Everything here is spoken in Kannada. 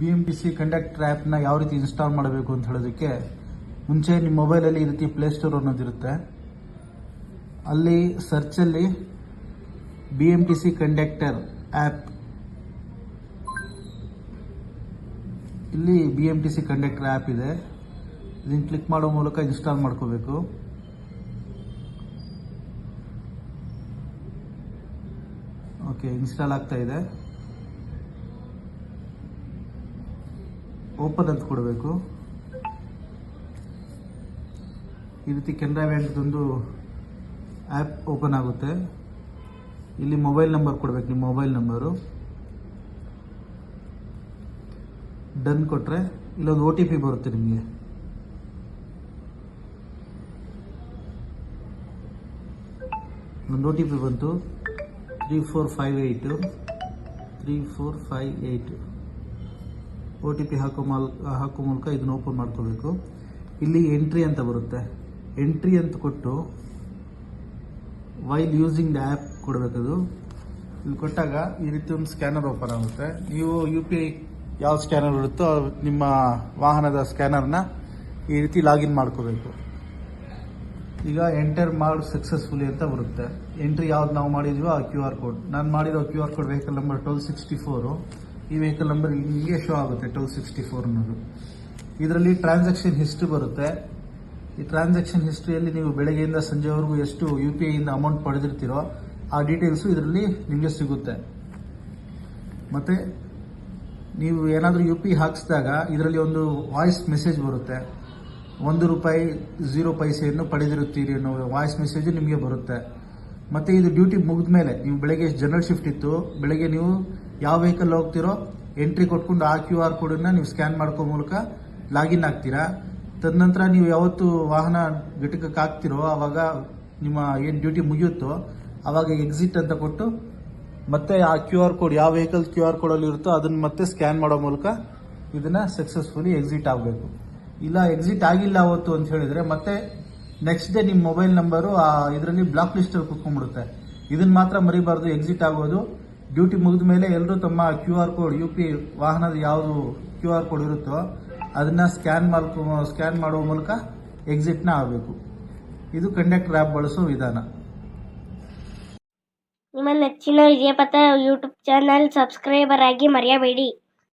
B M T C conductor ಆ್ಯಪ್ನ ಯಾವ ರೀತಿ ಇನ್ಸ್ಟಾಲ್ ಮಾಡಬೇಕು ಅಂತ ಹೇಳೋದಕ್ಕೆ ಮುಂಚೆ ನಿಮ್ಮ ಮೊಬೈಲಲ್ಲಿ ಈ ರೀತಿ ಪ್ಲೇಸ್ಟೋರ್ ಅನ್ನೋದಿರುತ್ತೆ ಅಲ್ಲಿ ಸರ್ಚಲ್ಲಿ B M T C conductor app ಇಲ್ಲಿ B M T C conductor app ಇದೆ. ಇದನ್ನು ಕ್ಲಿಕ್ ಮಾಡೋ ಮೂಲಕ ಇನ್ಸ್ಟಾಲ್ ಮಾಡ್ಕೋಬೇಕು. ಓಕೆ ಇನ್ಸ್ಟಾಲ್ ಆಗ್ತಾ ಇದೆ. ಓಪನ್ ಅಂತ ಕೊಡಬೇಕು. ಈ ರೀತಿ ಕೆನರಾ ಬ್ಯಾಂಕ್ದೊಂದು ಆ್ಯಪ್ ಓಪನ್ ಆಗುತ್ತೆ. ಇಲ್ಲಿ ಮೊಬೈಲ್ ನಂಬರ್ ಕೊಡಬೇಕು, ನಿಮ್ಮ ಮೊಬೈಲ್ ನಂಬರು. ಡನ್ ಕೊಟ್ಟರೆ ಇಲ್ಲೊಂದು ಒ ಟಿ ಪಿ ಬರುತ್ತೆ ನಿಮಗೆ. ಒಂದು ಒ ಟಿ ಪಿ ಬಂತು. Three four five eight. Three four five eight. O T P ಹಾಕೋ ಮಾಲ್, ಹಾಕೋ ಮೂಲಕ ಇದನ್ನು ಓಪನ್ ಮಾಡ್ಕೋಬೇಕು. ಇಲ್ಲಿ ಎಂಟ್ರಿ ಅಂತ ಬರುತ್ತೆ. ಎಂಟ್ರಿ ಅಂತ ಕೊಟ್ಟು ವೈಲ್ ಯೂಸಿಂಗ್ ದ ಆ್ಯಪ್ ಕೊಡಬೇಕದು ಇಲ್ಲಿ ಕೊಟ್ಟಾಗ ಈ ರೀತಿ ಒಂದು ಸ್ಕ್ಯಾನರ್ ಓಪನ್ ಆಗುತ್ತೆ. ನೀವು ಯು ಪಿ ಐ ಯಾವ ಸ್ಕ್ಯಾನರ್ ಇರುತ್ತೋ ನಿಮ್ಮ ವಾಹನದ ಸ್ಕ್ಯಾನರ್ನ ಈ ರೀತಿ ಲಾಗಿನ್ ಮಾಡ್ಕೋಬೇಕು. ಈಗ ಎಂಟರ್ ಮಾಡಿ ಸಕ್ಸಸ್ಫುಲಿ ಅಂತ ಬರುತ್ತೆ. ಎಂಟ್ರಿ ಯಾವ್ದು ನಾವು ಮಾಡಿದ್ವೋ ಆ ಕ್ಯೂ ಆರ್ ಕೋಡ್ ನಾನು ಮಾಡಿರೋ Q R code vehicle number twelve sixty four ಈ ವೆಹಿಕಲ್ ನಂಬರ್ ನಿಮಗೆ ಶೋ ಆಗುತ್ತೆ ಟ್ವೆಲ್ ಸಿಕ್ಸ್ಟಿ ಫೋರ್ ಅನ್ನೋದು. ಇದರಲ್ಲಿ ಟ್ರಾನ್ಸಾಕ್ಷನ್ ಹಿಸ್ಟ್ರಿ ಬರುತ್ತೆ. ಈ ಟ್ರಾನ್ಸಾಕ್ಷನ್ ಹಿಸ್ಟ್ರಿಯಲ್ಲಿ ನೀವು ಬೆಳಗ್ಗೆಯಿಂದ ಸಂಜೆವರೆಗೂ ಎಷ್ಟು ಯು ಪಿ ಐಯಿಂದ ಅಮೌಂಟ್ ಪಡೆದಿರ್ತೀರೋ ಆ ಡೀಟೇಲ್ಸು ಇದರಲ್ಲಿ ನಿಮಗೆ ಸಿಗುತ್ತೆ. ಮತ್ತು ನೀವು ಏನಾದರೂ ಯು ಪಿ ಹಾಕಿಸಿದಾಗ ಇದರಲ್ಲಿ ಒಂದು ವಾಯ್ಸ್ ಮೆಸೇಜ್ ಬರುತ್ತೆ. ಒಂದು ರೂಪಾಯಿ ಝೀರೋ ಪೈಸೆಯನ್ನು ಪಡೆದಿರುತ್ತೀರಿ ಅನ್ನೋ ವಾಯ್ಸ್ ಮೆಸೇಜ್ ನಿಮಗೆ ಬರುತ್ತೆ. ಮತ್ತು ಇದು ಡ್ಯೂಟಿ ಮುಗಿದ ಮೇಲೆ ನೀವು ಬೆಳಗ್ಗೆ ಜನರಲ್ ಶಿಫ್ಟ್ ಇತ್ತು, ಬೆಳಗ್ಗೆ ನೀವು ಯಾವ ವೆಹಿಕಲ್ ಹೋಗ್ತಿರೋ ಎಂಟ್ರಿ ಕೊಟ್ಕೊಂಡು ಆ ಕ್ಯೂ ಆರ್ ಕೋಡನ್ನು ನೀವು ಸ್ಕ್ಯಾನ್ ಮಾಡ್ಕೋ ಮೂಲಕ ಲಾಗಿನ್ ಆಗ್ತೀರಾ? ತದನಂತರ ನೀವು ಯಾವತ್ತು ವಾಹನ ಘಟಕಕ್ಕೆ ಹಾಕ್ತಿರೋ ಆವಾಗ ನಿಮ್ಮ ಏನು ಡ್ಯೂಟಿ ಮುಗಿಯುತ್ತೋ ಆವಾಗ ಎಕ್ಸಿಟ್ ಅಂತ ಕೊಟ್ಟು ಮತ್ತೆ ಆ ಕ್ಯೂ ಆರ್ ಕೋಡ್ ಯಾವ ವೆಹಿಕಲ್ ಕ್ಯೂ ಆರ್ ಕೋಡಲ್ಲಿ ಇರುತ್ತೋ ಅದನ್ನ ಮತ್ತೆ ಸ್ಕ್ಯಾನ್ ಮಾಡೋ ಮೂಲಕ ಇದನ್ನ ಸಕ್ಸಸ್ಫುಲಿ ಎಕ್ಸಿಟ್ ಆಗಬೇಕು. ಇಲ್ಲ ಎಕ್ಸಿಟ್ ಆಗಿಲ್ಲ ಅವತ್ತು ಅಂತ ಹೇಳಿದ್ರೆ ಮತ್ತೆ ನೆಕ್ಸ್ಟ್ ಡೇ ನಿಮ್ಮ ಮೊಬೈಲ್ ನಂಬರು ಆ ಇದರಲ್ಲಿ ಬ್ಲಾಕ್ ಲಿಸ್ಟಲ್ಲಿ ಕುತ್ಕೊಂಡ್ಬಿಡುತ್ತೆ. ಇದನ್ನ ಮಾತ್ರ ಮರಿಬಾರ್ದು ಎಕ್ಸಿಟ್ ಆಗೋದು. ಡ್ಯೂಟಿ ಮುಗಿದ ಮೇಲೆ ಎಲ್ಲರೂ ತಮ್ಮ Q R code, U P ವಾಹನದ ಯಾವುದು ಕ್ಯೂ ಆರ್ ಕೋಡ್ ಇರುತ್ತೋ ಅದನ್ನು ಸ್ಕ್ಯಾನ್ ಮಾಡ್ಕೊ, ಸ್ಕ್ಯಾನ್ ಮಾಡುವ ಮೂಲಕ ಎಕ್ಸಿಟ್ನ ಆಗಬೇಕು. ಇದು ಕಂಡಕ್ಟರ್ ಆ್ಯಪ್ ಬಳಸೋ ವಿಧಾನ. ನಿಮ್ಮ ನೆಚ್ಚಿನ ವಿಜಯಪಥ ಯೂಟ್ಯೂಬ್ ಚಾನಲ್ ಸಬ್ಸ್ಕ್ರೈಬರ್ ಆಗಿ ಮರೆಯಬೇಡಿ.